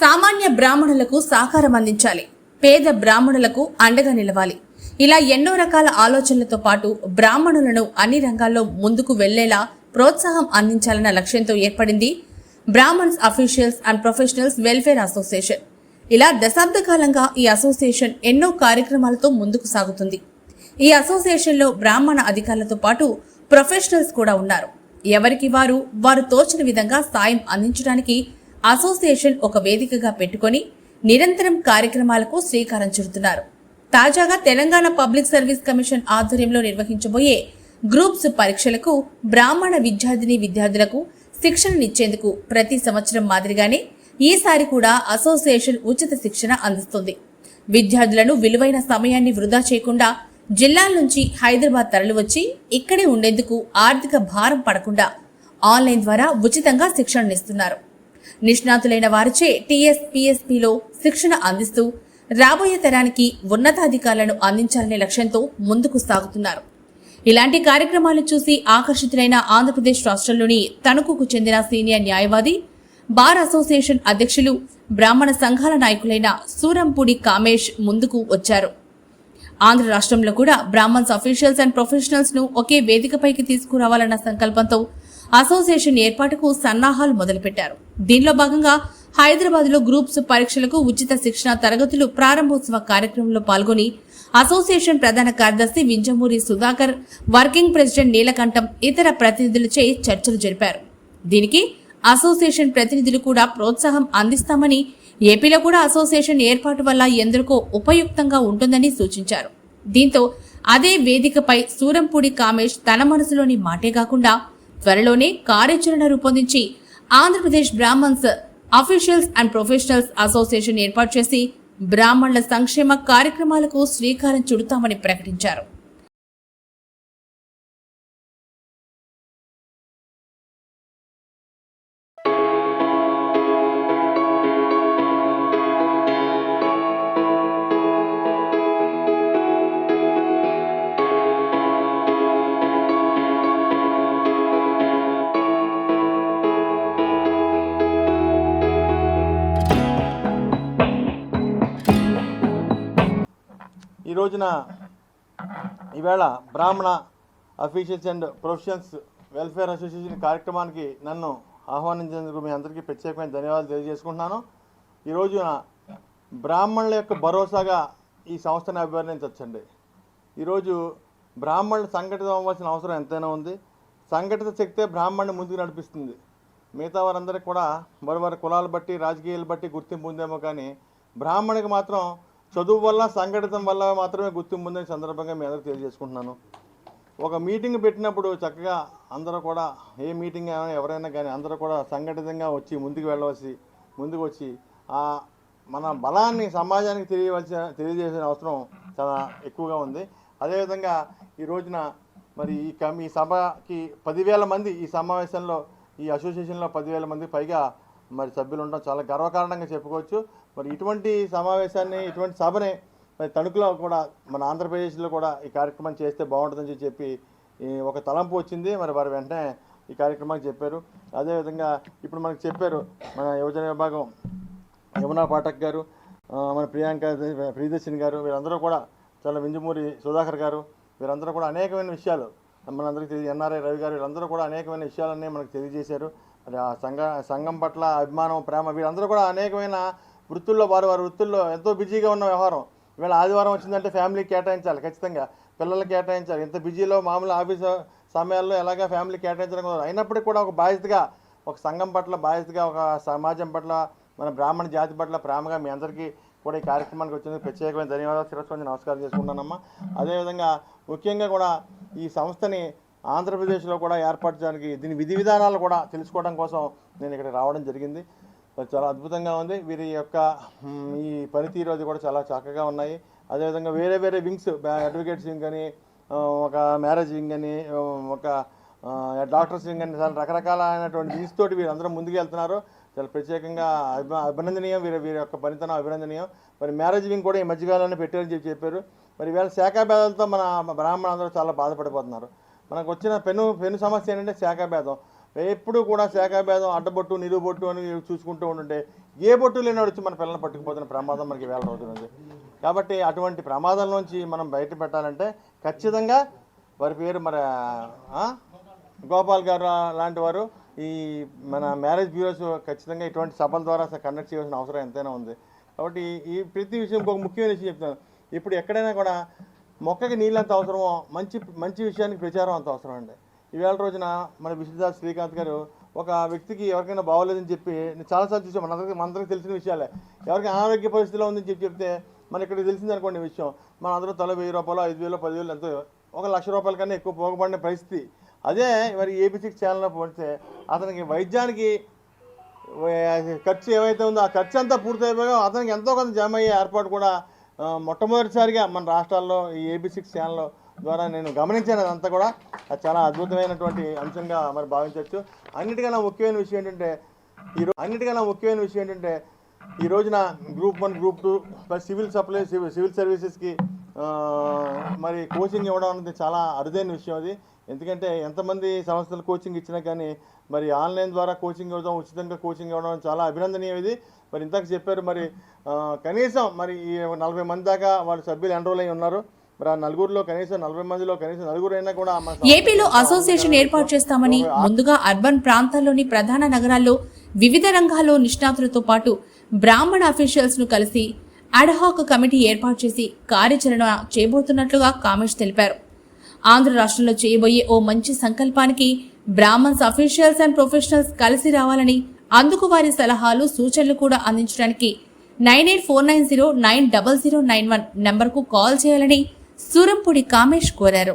సామాన్య బ్రాహ్మణులకు సహకారం అందించాలి. పేద బ్రాహ్మణులకు అండగా నిలవాలి. ఇలా ఎన్నో రకాల ఆలోచనలతో పాటు బ్రాహ్మణులను అన్ని రంగాల్లో ముందుకు వెళ్ళేలా ప్రోత్సాహం అందించాలన్న లక్ష్యంతో ఏర్పడింది Brahmins officials and professionals welfare association. ఇలా దశాబ్ద కాలంగా ఈ అసోసియేషన్ ఎన్నో కార్యక్రమాలతో ముందుకు సాగుతుంది. ఈ అసోసియేషన్లో బ్రాహ్మణ అధికారులతో పాటు ప్రొఫెషనల్స్ కూడా ఉన్నారు. ఎవరికి వారు వారు తోచిన విధంగా సాయం అందించడానికి అసోసియేషన్ ఒక వేదికగా పెట్టుకొని నిరంతరం కార్యక్రమాలకు శ్రీకారం చుడుతున్నారు. తాజాగా తెలంగాణ పబ్లిక్ సర్వీస్ కమిషన్ ఆధ్వర్యంలో నిర్వహించబోయే గ్రూప్స్ పరీక్షలకు బ్రాహ్మణ విద్యార్థిని విద్యార్థులకు శిక్షణనిచ్చేందుకు ప్రతి సంవత్సరం మాదిరిగానే ఈసారి కూడా అసోసియేషన్ ఉచిత శిక్షణ అందిస్తుంది. విద్యార్థులను విలువైన సమయాన్ని వృధా చేయకుండా జిల్లాల నుంచి హైదరాబాద్ తరలివచ్చి ఇక్కడే ఉండేందుకు ఆర్థిక భారం పడకుండా ఆన్లైన్ ద్వారా ఉచితంగా శిక్షణనిస్తున్నారు నిష్ణాతులైన వారిచే టీఎస్ పిఎస్పిలో శిక్షణ అందిస్తూ రాబోయే తరానికి ఉన్నతాధికారులను అందించాలనే లక్ష్యంతో ముందుకు సాగుతున్నారు. ఇలాంటి కార్యక్రమాలు చూసి ఆకర్షితులైన ఆంధ్రప్రదేశ్ రాష్ట్రంలోని తణుకుకు చెందిన సీనియర్ న్యాయవాది బార్ అసోసియేషన్ అధ్యక్షులు బ్రాహ్మణ సంఘాల నాయకులైన సూరంపూడి కామేష్ ముందుకు వచ్చారు. ఆంధ్ర రాష్ట్రంలో కూడా బ్రాహ్మణ్స్ అఫీషియల్స్ అండ్ ప్రొఫెషనల్స్ను ఒకే వేదికపైకి తీసుకురావాలన్న సంకల్పంతో అసోసియేషన్ ఏర్పాటుకు సన్నాహాలు మొదలుపెట్టారు. దీనిలో భాగంగా హైదరాబాద్లో గ్రూప్స్ పరీక్షలకు ఉచిత శిక్షణ తరగతులు ప్రారంభోత్సవ కార్యక్రమంలో పాల్గొని అసోసియేషన్ ప్రధాన కార్యదర్శి వింజమూరి సుధాకర్ వర్కింగ్ ప్రెసిడెంట్ నీలకంఠం ఇతర ప్రతినిధులచే చర్చలు జరిపారు. దీనికి అసోసియేషన్ ప్రతినిధులు కూడా ప్రోత్సాహం అందిస్తామని ఏపీలో కూడా అసోసియేషన్ ఏర్పాటు వల్ల ఎందరికో ఉపయుక్తంగా ఉంటుందని సూచించారు. దీంతో అదే వేదికపై సూరంపూడి కామేష్ తన మనసులోని మాటే కాకుండా త్వరలోనే కార్యాచరణ రూపొందించి Andhra Pradesh Brahmins officials and professionals association ఏర్పాటు చేసి బ్రాహ్మణుల సంక్షేమ కార్యక్రమాలకు శ్రీకారం చుడతామని ప్రకటించారు. ఈ రోజున ఈవేళ బ్రాహ్మణ officials and professions welfare association కార్యక్రమానికి నన్ను ఆహ్వానించినందుకు మీ అందరికీ ప్రత్యేకమైన ధన్యవాదాలు తెలియజేసుకుంటున్నాను. ఈ రోజున బ్రాహ్మణుల యొక్క భరోసాగా ఈ సంస్థను అభివర్ణించవచ్చండి. ఈరోజు బ్రాహ్మణులు సంఘటితం అవ్వాల్సిన అవసరం ఎంతైనా ఉంది. సంఘటిత శక్తే బ్రాహ్మణ్ణి ముందుకు నడిపిస్తుంది. మిగతా వారందరికీ కూడా వారి వారి కులాలు బట్టి రాజకీయాలు బట్టి గుర్తింపు ఉందేమో కానీ బ్రాహ్మణికి మాత్రం చదువు వల్ల సంఘటితం వల్ల మాత్రమే గుర్తింపు ఉందని సందర్భంగా మీ అందరికీ తెలియజేసుకుంటున్నాను. ఒక మీటింగ్ పెట్టినప్పుడు చక్కగా అందరూ కూడా ఏ మీటింగ్ అయినా ఎవరైనా కానీ అందరూ కూడా సంఘటితంగా వచ్చి ముందుకు వెళ్ళవలసి ముందుకు వచ్చి ఆ మన బలాన్ని సమాజానికి తెలియవలసిన తెలియజేసిన అవసరం చాలా ఎక్కువగా ఉంది. అదేవిధంగా ఈ రోజున మరి ఈ కమి ఈ సభకి పదివేల మంది ఈ సమావేశంలో ఈ అసోసియేషన్లో పదివేల మంది పైగా మరి సభ్యులు ఉండడం చాలా గర్వకారణంగా చెప్పుకోవచ్చు. మరి ఇటువంటి సమావేశాన్ని ఇటువంటి సభని మరి తణుకులో కూడా మన ఆంధ్రప్రదేశ్లో కూడా ఈ కార్యక్రమం చేస్తే బాగుంటుందని చెప్పి ఈ ఒక తలంపు వచ్చింది. మరి వారు వెంటనే ఈ కార్యక్రమానికి చెప్పారు. అదేవిధంగా ఇప్పుడు మనకు చెప్పారు మన యువజన విభాగం యమునా పాఠక్ గారు మన ప్రియాంక ప్రియదర్శిని గారు వీరందరూ కూడా చాలా వింజమూరి సుధాకర్ గారు వీరందరూ కూడా అనేకమైన విషయాలు మనందరికీ తెలియ ఎన్ఆర్ఐ రవి గారు వీరందరూ కూడా అనేకమైన విషయాలన్నీ మనకు తెలియజేశారు. మరి ఆ సంఘ సంఘం పట్ల అభిమానం ప్రేమ వీళ్ళందరూ కూడా అనేకమైన వృత్తుల్లో వారు వారి వృత్తుల్లో ఎంతో బిజీగా ఉన్న వ్యవహారం. ఇవాళ ఆదివారం వచ్చిందంటే ఫ్యామిలీకి కేటాయించాలి ఖచ్చితంగా. పిల్లలకి కేటాయించాలి. ఇంత బిజీలో మామూలు ఆఫీస్ సమయాల్లో ఎలాగా ఫ్యామిలీ కేటాయించడం కుదరదు. అయినప్పటికీ కూడా ఒక బాధ్యతగా ఒక సంఘం పట్ల బాధ్యతగా ఒక సమాజం పట్ల మన బ్రాహ్మణ జాతి పట్ల ప్రేమగా మీ అందరికీ కూడా ఈ కార్యక్రమానికి వచ్చినందుకు ప్రత్యేకమైన ధన్యవాదాలు. శిరస్సు నమస్కారం చేసుకుంటానమ్మా అదేవిధంగా ముఖ్యంగా కూడా ఈ సంస్థని ఆంధ్రప్రదేశ్లో కూడా ఏర్పాటు చేయడానికి దీని విధి విధానాలు కూడా తెలుసుకోవడం కోసం నేను ఇక్కడ రావడం జరిగింది. చాలా అద్భుతంగా ఉంది. వీరి యొక్క ఈ పనితీరు అది కూడా చాలా చక్కగా ఉన్నాయి. అదేవిధంగా వేరే వేరే వింగ్స్ అడ్వకేట్స్ వింగ్ అని ఒక మ్యారేజ్ వింగ్ అని ఒక డాక్టర్స్ వింగ్ అని చాలా రకరకాలైనటువంటి వింగ్స్ తోటి వీరందరూ ముందుకు వెళ్తున్నారు. చాలా ప్రత్యేకంగా అభి అభినందనీయం. వీరి వీరి యొక్క పనితనం అభినందనీయం. మరి మ్యారేజ్ వింగ్ కూడా ఈ మధ్యకాలంలో పెట్టారని చెప్పి చెప్పారు. మరి వీళ్ళ శాఖాభేదాలతో మన బ్రాహ్మణులందరూ చాలా బాధపడిపోతున్నారు. మనకు వచ్చిన పెను పెను సమస్య ఏంటంటే శాఖాభేదం. ఎప్పుడు కూడా శాఖాభేదం అడ్డబొట్టు నిలువబొట్టు అని చూసుకుంటూ ఉంటుంటే ఏ బొట్టు లేనివాడు వచ్చి మన పిల్లల్ని పట్టుకుపోతున్న ప్రమాదం మనకి వేల రోజులుంది కాబట్టి అటువంటి ప్రమాదాల నుంచి మనం బయట పెట్టాలంటే ఖచ్చితంగా వారి పేరు మరి గోపాల్ గారు లాంటి వారు ఈ మన మ్యారేజ్ బ్యూరోస్ ఖచ్చితంగా ఇటువంటి సభల ద్వారా కండక్ట్ చేయాల్సిన అవసరం ఎంతైనా ఉంది. కాబట్టి ఈ ప్రతి విషయం ఒక ముఖ్యమైన విషయం చెప్తాను ఇప్పుడు ఎక్కడైనా కూడా మొక్కకి నీళ్ళు ఎంత అవసరమో మంచి మంచి విషయానికి ప్రచారం అంత అవసరం అండి. ఈవేళ రోజున మన విష్ణుదాస్ శ్రీకాంత్ గారు ఒక వ్యక్తికి ఎవరికైనా బాగోలేదని చెప్పి నేను చాలాసార్లు చూసాం మనందరికీ మనందరికీ తెలిసిన విషయాలే. ఎవరికి అనారోగ్య పరిస్థితిలో ఉందని చెప్పి చెప్తే మన ఇక్కడ తెలిసింది అనుకోండి విషయం. మన అందరూ తల వెయ్యి రూపాయలు ఐదు వేలు పదివేలు ఎంతో ఒక లక్ష రూపాయల కన్నా ఎక్కువ పోగబడిన పరిస్థితి. అదే మరి ఏబీ ఛానల్లో పోతే అతనికి వైద్యానికి ఖర్చు ఏవైతే ఉందో ఆ ఖర్చు అంతా పూర్తయిపోగా అతనికి ఎంతో కొంత జమ అయ్యే ఏర్పాటు కూడా మొట్టమొదటిసారిగా మన రాష్ట్రాల్లో ఈ ఏబీ సిక్స్ ఛానల్ ద్వారా నేను గమనించాను అదంతా కూడా. అది చాలా అద్భుతమైనటువంటి అంశంగా మరి భావించవచ్చు. అన్నిటికన్నా ముఖ్యమైన విషయం ఏంటంటే ఈరోజు అన్నిటికన్నా ముఖ్యమైన విషయం ఏంటంటే ఈ రోజున group one group two plus civil supply civil civil సర్వీసెస్కి మరి కోచింగ్ ఇవ్వడం అనేది చాలా అరుదైన విషయం అది. ఎందుకంటే ఎంతమంది సంస్థలు కోచింగ్ ఇచ్చినా కానీ మరి ఆన్లైన్ ద్వారా కోచింగ్ ఇవ్వడం ఉచితంగా కోచింగ్ ఇవ్వడం చాలా అభినందనీయం మరి ఇందాక చెప్పారు మరి కనీసం మరి ఈ నలభై మంది దాకా వాళ్ళ సభ్యులు ఎన్రోల్ అయి ఉన్నారు. నలుగురిలో కనీసం నలభై మందిలో కనీసం నలుగురు అయినా కూడా ఏపీలో అసోసియేషన్ ఏర్పాటు చేస్తామని ముందుగా అర్బన్ ప్రాంతాల్లోని ప్రధాన నగరాల్లో వివిధ రంగాల్లో నిష్ణాతులతో పాటు బ్రాహ్మణ అఫీషియల్స్ను కలిసి అడ్హాక్ కమిటీ ఏర్పాటు చేసి కార్యాచరణ చేయబోతున్నట్లుగా కామేష్ తెలిపారు. ఆంధ్ర రాష్ట్రంలో చేయబోయే ఓ మంచి సంకల్పానికి బ్రాహ్మణ్స్ అఫీషియల్స్ అండ్ ప్రొఫెషనల్స్ కలిసి రావాలని అందుకు వారి సలహాలు సూచనలు కూడా అందించడానికి nine eight four nine zero nine double zero nine one నెంబర్కు కాల్ చేయాలని సూరంపూడి కామేష్ కోరారు.